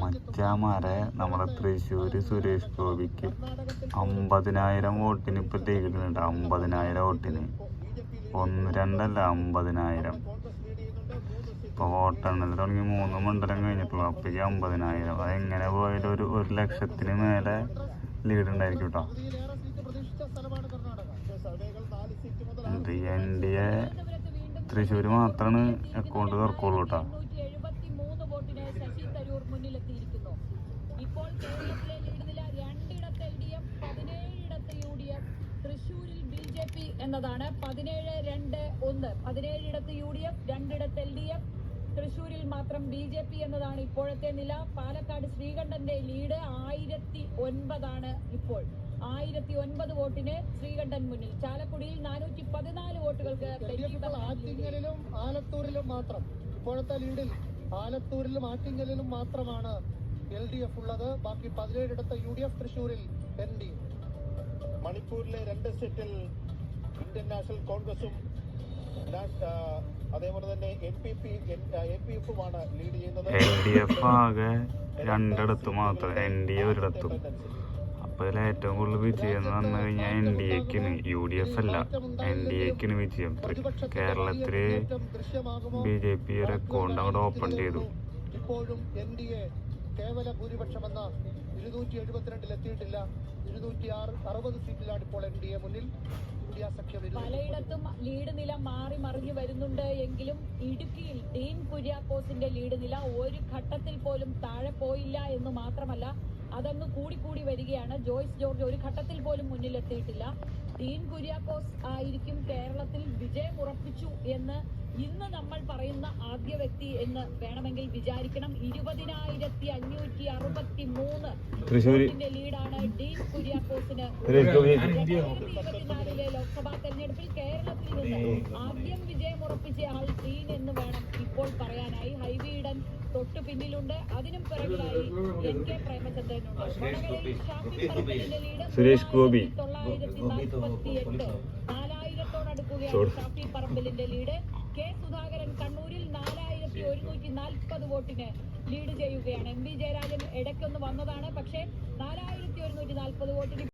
മച്ചാമാരെ നമ്മുടെ തൃശ്ശൂര് സുരേഷ് ഗോപിക്ക് അമ്പതിനായിരം വോട്ടിന് ഇപ്പൊ ലീഗിലുണ്ട് അമ്പതിനായിരം വോട്ടിന്. ഒന്ന് രണ്ടല്ല അമ്പതിനായിരം. ഇപ്പൊ വോട്ടെണ്ണൽ തുടങ്ങി മൂന്ന് മണ്ഡലം കഴിഞ്ഞിട്ടുള്ളൂ. അപ്പോഴേക്ക് അമ്പതിനായിരം. അതെങ്ങനെ പോയാലും ഒരു ഒരു ലക്ഷത്തിന് മേലെ ലീഡ് ഉണ്ടായിരിക്കും കേട്ടോ എൻ ഡി എ തൃശ്ശൂർ മാത്രമാണ് അക്കൗണ്ട് തുറക്കുള്ളൂ കേട്ടോ തരൂർ മുന്നിലെത്തിയിരിക്കുന്നു. ഇപ്പോൾ കേരളത്തിലെ ലീഡ് നില രണ്ടിടത്ത് എൽ ഡി എഫ് പതിനേഴിടത്ത് യു ഡി എഫ് തൃശൂരിൽ ബി ജെ പി എന്നതാണ്. പതിനേഴ് രണ്ട് ഒന്ന്. പതിനേഴിടത്ത് യു ഡി എഫ് രണ്ടിടത്ത് എൽ ഡി എഫ് തൃശൂരിൽ മാത്രം ബി ജെ പി എന്നതാണ് ഇപ്പോഴത്തെ നില. പാലക്കാട് ശ്രീകണ്ഠന്റെ ലീഡ് ആയിരത്തി ഒൻപതാണ് ഇപ്പോൾ. ആയിരത്തി ഒൻപത് വോട്ടിന് ശ്രീകണ്ഠൻ മുന്നിൽ. ചാലക്കുടിയിൽ നാനൂറ്റി പതിനാല് വോട്ടുകൾക്ക് ആറ്റിങ്ങലിലും ആലത്തൂരിലും മാത്രം ഇപ്പോഴത്തെ ലീഡിൽ ആലത്തൂരിലും ആറ്റിങ്ങലിലും മാത്രമാണ് എൽ ഡി എഫ് ഉള്ളത്. ബാക്കി പതിനേഴിടത്ത് യു ഡി എഫ് തൃശൂരിൽ എൻ ഡി മണിപ്പൂരിലെ രണ്ട് സീറ്റിൽ ഇന്ത്യൻ നാഷണൽ കോൺഗ്രസും അതേപോലെ തന്നെ N P P N P എഫുമാണ് lead ചെയ്യുന്നത്. എൽ ഡി എഫ് ആകെ രണ്ടിടത്ത് മാത്രം എൻ ഡി എ ഒരിടത്തും അപ്പൊ ഇതിൽ ഏറ്റവും കൂടുതൽ വിജയം എന്ന് പറഞ്ഞു കഴിഞ്ഞാൽ എൻ ഡി എക്കിന് യു ഡി എഫ് അല്ല. എൻ ഡി എക്കിന് വിജയം. കേരളത്തിൽ ബി ജെ പി ഒരു അക്കൗണ്ട് അവിടെ ഓപ്പൺ ചെയ്തു. ഇപ്പോഴും എൻ ഡി എ കേവല ഭൂരിപക്ഷമെന്ന ഇരുന്നൂറ്റി എഴുപത്തിരണ്ടിൽ എത്തിയിട്ടില്ല ഇരുന്നൂറ്റി ആറ് അറുപത് സീറ്റിലാണ് ഇപ്പോൾ എൻ ഡി എ മുന്നിൽ. പലയിടത്തും ലീഡ് നില മാറി മറിഞ്ഞു വരുന്നുണ്ട് എങ്കിലും ഇടുക്കിയിൽ ഡീൻ കുര്യാക്കോസിന്റെ ലീഡ് നില ഒരു ഘട്ടത്തിൽ പോലും താഴെ പോയില്ല എന്ന് മാത്രമല്ല അതങ്ങ് കൂടിക്കൂടി വരികയാണ്. ജോയ്സ് ജോർജ് ഒരു ഘട്ടത്തിൽ പോലും മുന്നിലെത്തിയിട്ടില്ല. ഡീൻ കുര്യാക്കോസ് ആയിരിക്കും കേരളത്തിൽ വിജയം ഉറപ്പിച്ചു എന്ന് ഇന്ന് നമ്മൾ പറയുന്ന ആദ്യ വ്യക്തി എന്ന് വേണമെങ്കിൽ വിചാരിക്കണം. ഇരുപതിനായിരത്തി അഞ്ഞൂറ്റി അറുപത്തി മൂന്ന് വോട്ടിന്റെ ലീഡാണ് ഡീൻ കുര്യാക്കോസിന്. ഇരുപത്തിനാലിലെ ലോക്സഭാ തെരഞ്ഞെടുപ്പിൽ കേരളത്തിൽ നിന്ന് ആദ്യം വിജയം ഉറപ്പിച്ച ആൾ ഇപ്പോൾ പറയാനായി ഹൈവേയുടെ തൊട്ടു പിന്നിലുണ്ട്. അതിനും പിറകിലായി എൻ കെ പ്രേമചന്ദ്രനുണ്ട്. സുരേഷ് ഗോപി. തൊള്ളായിരത്തി നാൽപ്പത്തി എട്ട് നാലായിരത്തോടടുക്കുകയാണ് ഷാഫി പറമ്പലിന്റെ ലീഡ്. കെ സുധാകരൻ കണ്ണൂരിൽ നാലായിരത്തി ഒരുന്നൂറ്റി നാൽപ്പത് വോട്ടിന് ലീഡ് ചെയ്യുകയാണ്. എം വി ജയരാജൻ ഇടയ്ക്കൊന്ന് വന്നതാണ്. പക്ഷേ നാലായിരത്തി ഒരുന്നൂറ്റി നാൽപ്പത് വോട്ടിന്